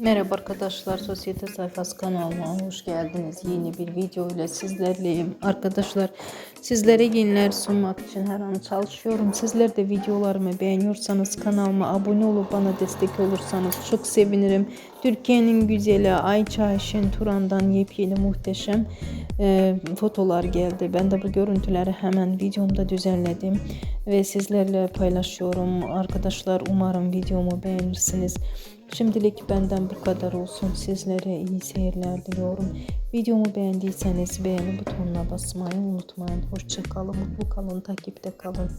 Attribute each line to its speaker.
Speaker 1: Merhaba arkadaşlar, Sosyete Sayfası kanalıma hoş geldiniz. Yeni bir video ile sizlerleyim. Arkadaşlar sizlere yeniler sunmak için her an çalışıyorum. Sizler de videolarımı beğeniyorsanız kanalıma abone olup bana destek olursanız çok sevinirim. Türkiye'nin güzeli Ayça Ayşen Turan'dan yepyeni muhteşem e, fotolar geldi. Ben de bu görüntüleri hemen videomda düzenledim ve sizlerle paylaşıyorum. Arkadaşlar umarım videomu beğenirsiniz. Şimdilik benden bu kadar olsun. Sizlere iyi seyirler diliyorum. Videomu beğendiyseniz beğeni butonuna basmayı unutmayın. Hoşçakalın, mutlu kalın, takipte kalın.